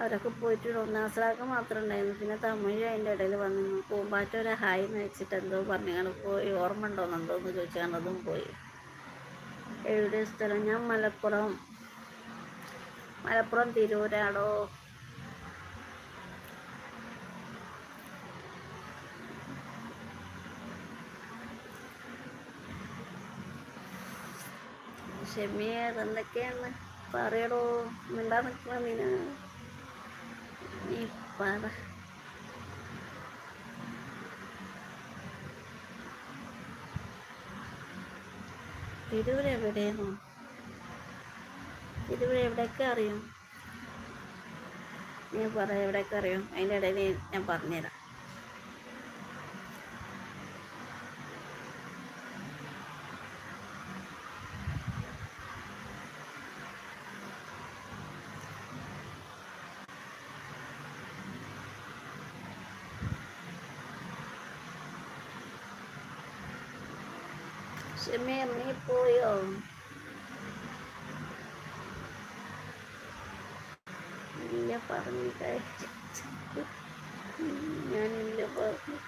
അവരൊക്കെ പോയിട്ട് ഒന്നാം മാത്രം ഉണ്ടായിരുന്നു. പിന്നെ തമിഴ് അതിന്റെ ഇടയിൽ വന്നു. പൂമ്പാറ്റ ഒരു ഹായ് എന്ന് വെച്ചിട്ട് എന്തോ പറഞ്ഞു. പോയി ഓർമ്മ ഉണ്ടോന്ന് എന്തോന്ന് ചോദിച്ചാൽ അതും പോയി. എവിടെ സ്ഥലം? ഞാൻ മലപ്പുറം. മലപ്പുറം തിരൂരാടോ? ഷെമിയർ എന്തൊക്കെയാണ്? പറയടോ. മിണ്ടാ നിൽക്കണം നീന നീ പറ. തിരൂർ എവിടെയാണോ തിരൂർ എവിടെയൊക്കെ അറിയും? നീ പറ എവിടെയൊക്കെ അറിയും? അതിന്റെ ഇടയിൽ ഞാൻ പറഞ്ഞുതരാം. ഷെമി നീ പോയോ ഇല്ല പറഞ്ഞു ഞാനില്ല പറഞ്ഞു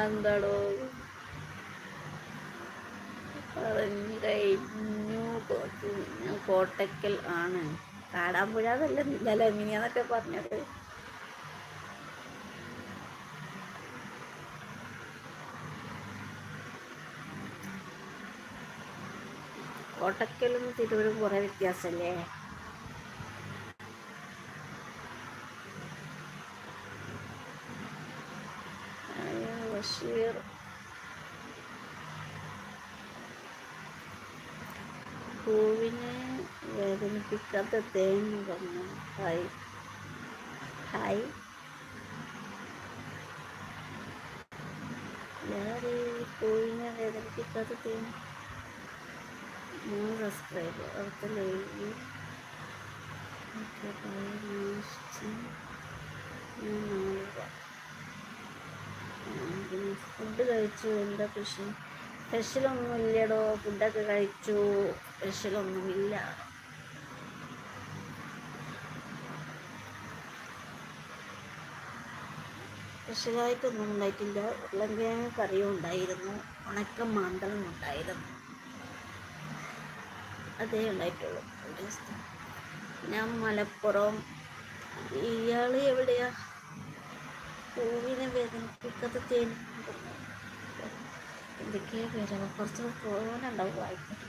എന്താടോ പറഞ്ഞു കഴിഞ്ഞു ഞാൻ കോട്ടക്കൽ ആണ് കാടാമ്പുഴ ഇല്ലല്ലേ മിനിയാന്നൊക്കെ പറഞ്ഞത് കോട്ടക്കലും തിരൂരും കുറേ വ്യത്യാസമല്ലേ? ബഷീർ. പൂവിനെ വേദനിപ്പിക്കാത്ത തേൻ പറഞ്ഞു ഹായ്. ഹായ്. പൂവിനെ വേദനിപ്പിക്കാത്ത തേൻ മൂന്ന് സബ്സ്ക്രൈബർ അവിടുത്തെ ലൈവ് ഫുഡ് കഴിച്ചു എന്താ കൃഷി സ്പെഷ്യലൊന്നും ഇല്ലടോ. ഫുഡൊക്കെ കഴിച്ചു സ്പെഷ്യലൊന്നുമില്ല സ്പെഷ്യലായിട്ടൊന്നും ഉണ്ടായിട്ടില്ല. ഉരുളങ്കിഴങ്ങ് കറിയും ഉണ്ടായിരുന്നു. ഉണക്കം മാന്തളും ഉണ്ടായിരുന്നു. അതേ ഉണ്ടായിട്ടുള്ളൂ. ഞാൻ മലപ്പുറം ഇയാൾ എവിടെയാ? പൂവിനെ വേദനിപ്പിക്കാത്ത തേൻ എന്തൊക്കെയാ പേരോ? കുറച്ച് പോകാനുണ്ടാവും വായിക്കട്ടെ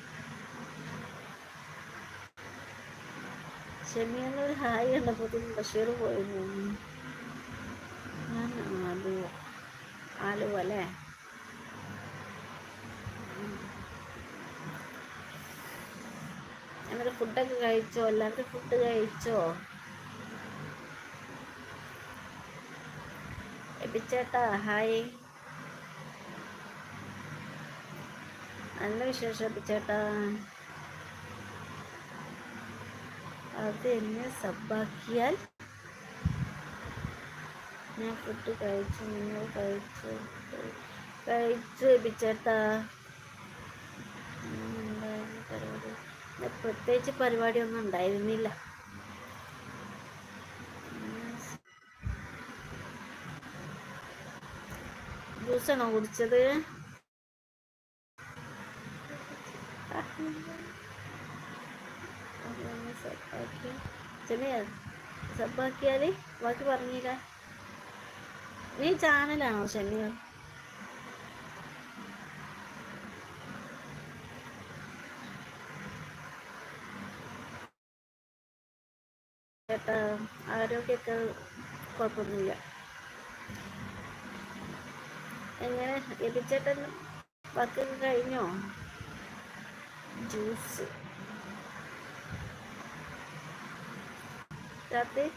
ഷെമിയെന്നൊരു ഹായ് കണ്ടപ്പോൾ ബഷീർ പോയിരുന്നു ഞാൻ ആലുവ. ആലുവ അല്ലേ? ഫുഡൊക്കെ കഴിച്ചോ? എല്ലാവരും ഫുഡ് കഴിച്ചോ? എബിച്ചേട്ടാ ഹായ്. നല്ല വിശേഷം എബിച്ചേട്ടാ. അത് എന്നെ സബ്ബാക്കിയാൽ ഞാൻ ഫുഡ് കഴിച്ചു നിങ്ങൾ കഴിച്ചു കഴിച്ചു എപ്പിച്ചേട്ടാ പ്രത്യേകിച്ച് പരിപാടിയൊന്നും ഉണ്ടായിരുന്നില്ല. ജ്യൂസാണോ കുടിച്ചത്? സബ്ബാക്കിയാൽ ബാക്കി പറഞ്ഞില്ല നീ ചാനലാണോ ഷെമിയ ആരോഗ്യമൊക്കെ കുഴപ്പമൊന്നുമില്ല. എങ്ങനെ എബിച്ചേട്ടൻ വർക്കൊക്കെ കഴിഞ്ഞോ? ജ്യൂസ്. രാത്രി?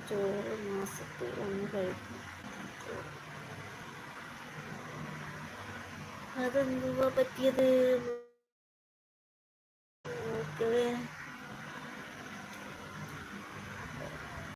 ചോറ് മാസത്തിൽ ഒന്ന് കഴിക്കും. അതെന്തുവാ പറ്റിയത്? ഓക്കേ.